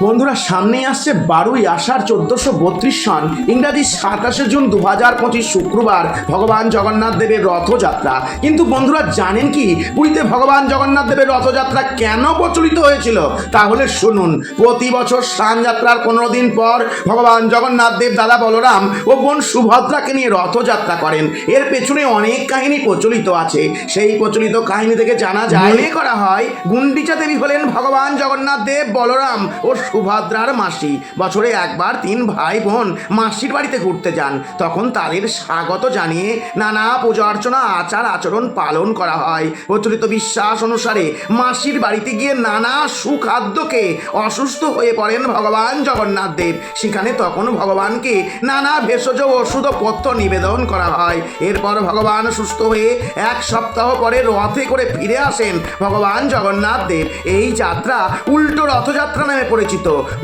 বন্ধুরা সামনেই আসছে বারোই আষাঢ় চোদ্দশো বত্রিশ সন ইংরাজি সাতাশে জুন দু হাজার পঁচিশ শুক্রবার ভগবান জগন্নাথ দেবের রথযাত্রা। কিন্তু বন্ধুরা জানেন কি? পুরীতে ভগবান জগন্নাথ দেবের রথযাত্রা কেন প্রচলিত হয়েছিল? তাহলে শুনুন প্রতি বছর স্নান যাত্রার পনেরো দিন পর ভগবান জগন্নাথ দেব দাদা বলরাম ও বোন সুভদ্রাকে নিয়ে রথযাত্রা করেন। এর পেছনে অনেক কাহিনী প্রচলিত আছে। সেই প্রচলিত কাহিনী থেকে জানা যায় মনে করা হয় গুন্ডিচা দেবী হলেন ভগবান জগন্নাথ দেব বলরাম ও সুভদ্রার মাসি। বছরে একবার তিন ভাই বোন মাসির বাড়িতে ঘুরতে যান। তখন তাদের স্বাগত জানিয়ে নানা পূজা অর্চনা, আচার আচরণ পালন করা হয়। প্রচলিত বিশ্বাস অনুসারে মাসির বাড়িতে গিয়ে নানা সুখাদ্যকে অসুস্থ হয়ে পড়েন ভগবান জগন্নাথ দেব। সেখানে তখন ভগবানকে নানা ভেষজ ওষুধ পথ্য নিবেদন করা হয়। এরপর ভগবান সুস্থ হয়ে এক সপ্তাহ পরে রথে করে ফিরে আসেন ভগবান জগন্নাথ দেব। এই যাত্রা উল্টো রথযাত্রা নামে পরিচিত।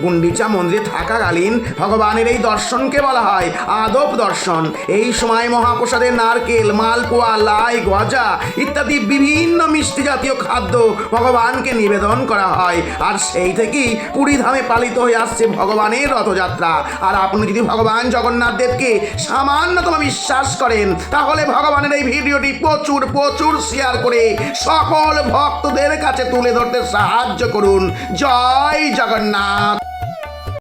গুন্ডিচা মন্দিরে থাকাকালীন ভগবানের এই দর্শনকে বলা হয় আদব দর্শন। এই সময় মহাপ্রসাদে নারকেল, মালপোয়া, লাই, গজা ইত্যাদি বিভিন্ন মিষ্টি জাতীয় খাদ্য ভগবানকে নিবেদন করা হয়। আর সেই থেকেই পুরী ধামে পালিত হয়ে আসছে ভগবানের রথযাত্রা। আর আপনি যদি ভগবান জগন্নাথ দেবকে সামান্যতম বিশ্বাস করেন, তাহলে ভগবানের এই ভিডিওটি প্রচুর প্রচুর শেয়ার করে সকল ভক্তদের কাছে তুলে ধরতে সাহায্য করুন। জয় জগন্নাথ। あ!